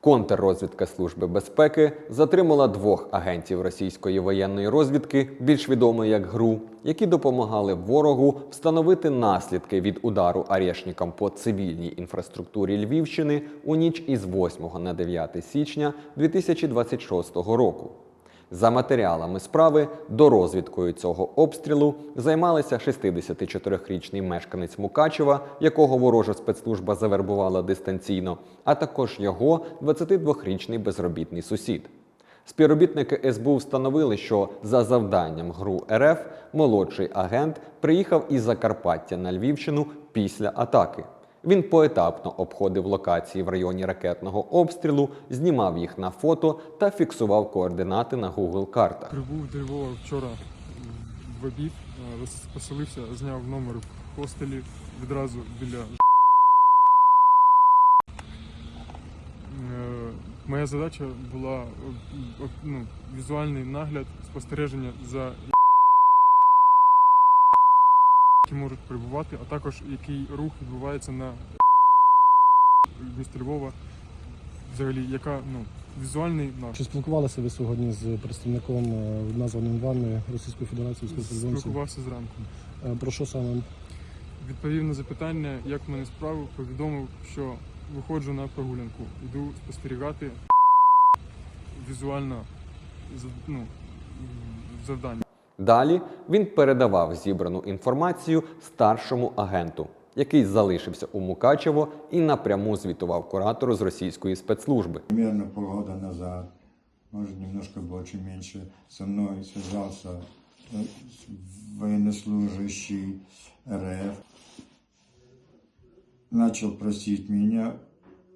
Контррозвідка Служби безпеки затримала двох агентів російської воєнної розвідки, більш відомої як ГРУ, які допомагали ворогу встановити наслідки від удару арешникам по цивільній інфраструктурі Львівщини у ніч із 8 на 9 січня 2026 року. За матеріалами справи до розвідкою цього обстрілу займалися 64-річний мешканець Мукачева, якого ворожа спецслужба завербувала дистанційно, а також його 22-річний безробітний сусід. Співробітники СБУ встановили, що за завданням ГРУ РФ молодший агент приїхав із Закарпаття на Львівщину після атаки. Він поетапно обходив локації в районі ракетного обстрілу, знімав їх на фото та фіксував координати на Google картах. Прибув до вчора в обід, е, поселився, зняв номер в хостелі відразу біля. Е, Моя задача була е, ну, візуальний нагляд, спостереження за які можуть прибувати, а також який рух відбувається на місті Львова, взагалі, яка ну, візуальний нагляд. Чи спілкувалися ви сьогодні з представником е, названим вами Російської Федерації? Спілкувався зранку. Е, Про що саме? Відповів на запитання, як в мене справи, повідомив, що виходжу на прогулянку, йду спостерігати візуально ну, завдання. Далі він передавав зібрану інформацію старшому агенту, який залишився у Мукачево і напряму звітував куратору з російської спецслужби. Примерно полгода назад, может немножко больше, меньше, со мной связался э, военнослужащий РФ. Начал просить меня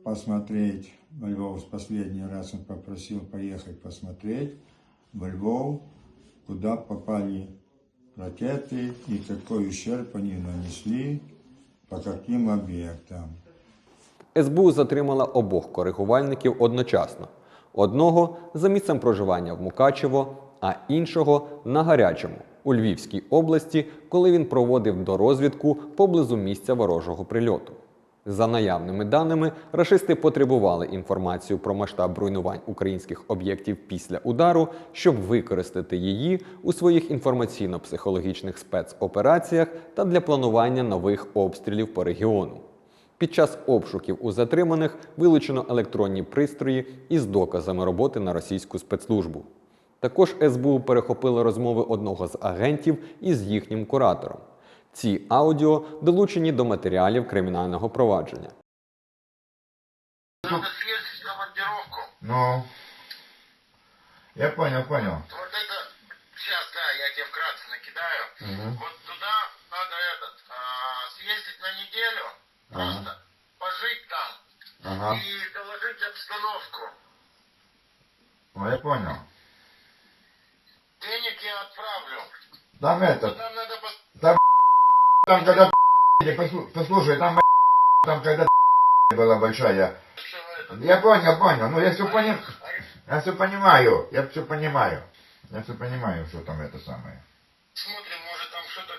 посмотреть во Львов. В последний раз он попросил поехать посмотреть во Львов, куда попали ракеты и какой ущерб они нанесли, по каким объектам. СБУ затримала обох коригувальників одночасно: одного за місцем проживання в Мукачево, а іншого на гарячому у Львівській області, коли він проводив дорозвідку поблизу місця ворожого прильоту. За наявними даними, рашисти потребували інформацію про масштаб руйнувань українських об'єктів після удару, щоб використати її у своїх інформаційно-психологічних спецопераціях та для планування нових обстрілів по регіону. Під час обшуків у затриманих вилучено електронні пристрої із доказами роботи на російську спецслужбу. Також СБУ перехопили розмови одного з агентів із їхнім куратором. Ці аудіо долучені до матеріалів кримінального провадження. Надо съездить в командировку. Ну, я понял, понял. Вот это сейчас, да, я тебе вкратце накидаю. Мгм. Вот туда надо этот а, съездить на неделю, просто пожить там Ага. и доложить обстановку. Ну, я понял. Денег я отправлю. Там Но это, там надо пос- там когда послу- послушай, там там когда была большая. всё это. Я понял, понял. Ну, я все понял. Я все понимаю. Я все понимаю. Я все понимаю, что там это самое. Смотрим, может там что-то,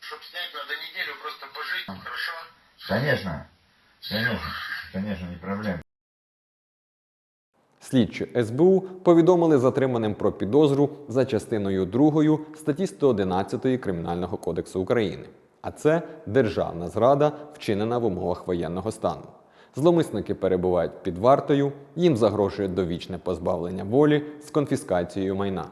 чтобы снять, надо неделю просто пожить, хорошо? Конечно. Конечно. Конечно, не проблема. Слідчі СБУ повідомили затриманим про підозру за частиною 2 статті 111 Кримінального кодексу України. А це державна зрада, вчинена в умовах воєнного стану. Зломисники перебувають під вартою, їм загрожує довічне позбавлення волі з конфіскацією майна.